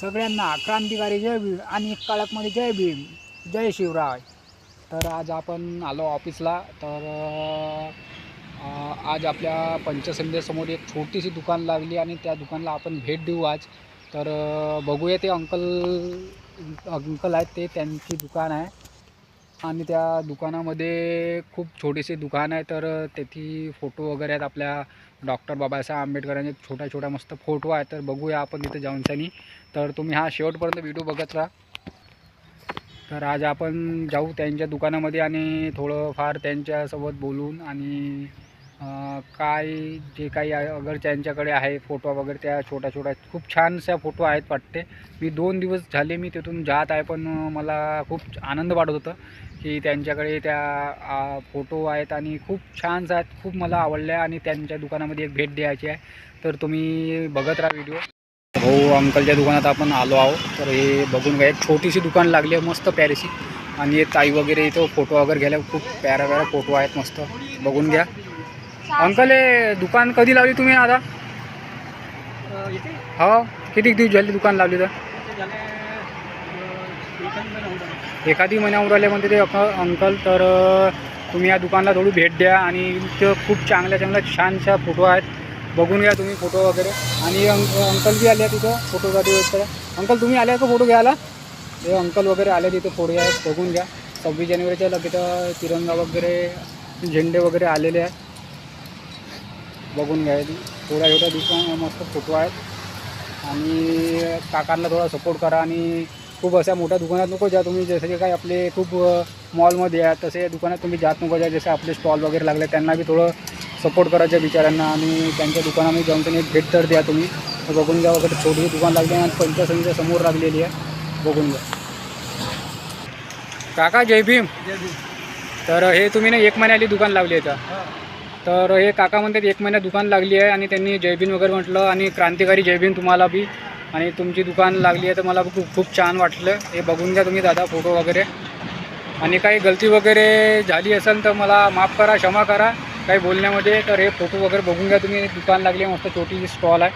सगळ्यांना क्रांतिकारी जय भीम आणि काळकमध्ये जय भीम जय शिवराय. तर आज आपण आलो ऑफिसला तर आज आपल्या पंचसंध्येसमोर एक छोटीशी दुकान लागली आणि त्या दुकानला आपण भेट देऊ आज. तर बघूया ते अंकल अंकल आहेत ते त्यांची दुकान आहे. आणि त्या दुकानामध्ये खूप छोटेसे दुकान आहे तर तेथी फोटो वगैरे आहेत आपल्या डॉक्टर बाबासाहेब आंबेडकरांचे छोट्या छोट्या मस्त फोटो आहे तर बघूया आपण तिथे जाऊन सनी. तर तुम्ही हा शेवटपर्यंत व्हिडिओ बघत राहा. तर आज आपण जाऊ त्यांच्या दुकानामध्ये आणि थोडंफार त्यांच्यासोबत बोलून आणि काय जे काही अगर त्यांच्याकडे आहे फोटो वगैरे त्या छोट्या छोट्या खूप छानशा फोटो आहेत वाटते. मी दोन दिवस झाले मी तिथून जात आहे पण मला खूप आनंद वाटत होतं की त्यांच्याकडे त्या फोटो आहेत आणि खूप छान आहेत खूप मला आवडल्या आणि त्यांच्या दुकानामध्ये एक भेट द्यायची आहे. तर तुम्ही बघत राहा व्हिडिओ. हो अंकलच्या दुकानात आपण आलो आहोत. तर हे बघून घ्या एक छोटीशी दुकान लागली आहे मस्त प्यारीशी आणि ताई वगैरे इथं फोटो वगैरे घ्यायला खूप प्यारा प्यारा फोटो आहेत मस्त. बघून घ्या. अंकल हे दुकान कधी लावली तुम्ही आता? हो. किती दिवस झाले दुकान लावली तर? एखादी महिन्या उराल्यामध्ये ते अक- अंकल तर तुम्ही या दुकानला थोडी भेट द्या आणि इथं खूप चांगल्या चांगल्या छानशा फोटो आहेत. बघून घ्या तुम्ही फोटो वगैरे. आणि अंक अंकल बी आले तिथं फोटोसाठी वगैरे. अंकल तुम्ही आले का फोटो घ्यायला? हे अंकल वगैरे आले तिथे फोटो आहेत बघून घ्या. सव्वीस जानेवारीच्या लगेच तिरंगा वगैरे झेंडे वगैरे आलेले आहेत. बघून घ्या थोड्या छोट्या दुकान मस्त फोटो आहेत. आणि काकांना थोडा सपोर्ट करा आणि खूप अशा मोठ्या दुकानात नको जा तुम्ही. जसे की काय आपले खूप मॉलमध्ये आहेत तसे दुकानात तुम्ही जात नको जा. जसे आपले स्टॉल वगैरे लागले त्यांना बी थोडं सपोर्ट करायच्या बिचाऱ्यांना. आणि त्यांच्या दुकानामध्ये जाऊन त्यांनी एक भेट तर द्या तुम्ही. बघून घ्या वगैरे छोटी दुकान लागली आहे आणि पंचसंघच्या समोर लागलेली आहे. बघून घ्या. काका जय भीम. तर हे तुम्ही ना एक महिन्याली दुकान लावली आहे का? तर हे काका म्हणतात एक महिन्यात दुकान लागली आहे आणि त्यांनी जयबीन वगैरे म्हटलं आणि क्रांतिकारी जयबीन तुम्हाला बी आणि तुमची दुकान लागली आहे तर मला खूप खूप छान वाटलं. हे बघून घ्या तुम्ही दादा फोटो वगैरे. आणि काही गलती वगैरे झाली असेल तर मला माफ करा क्षमा करा. काही बोलण्यामध्ये तर हे फोटो वगैरे बघून घ्या तुम्ही. दुकान लागली आहे मस्त छोटी स्टॉल आहे.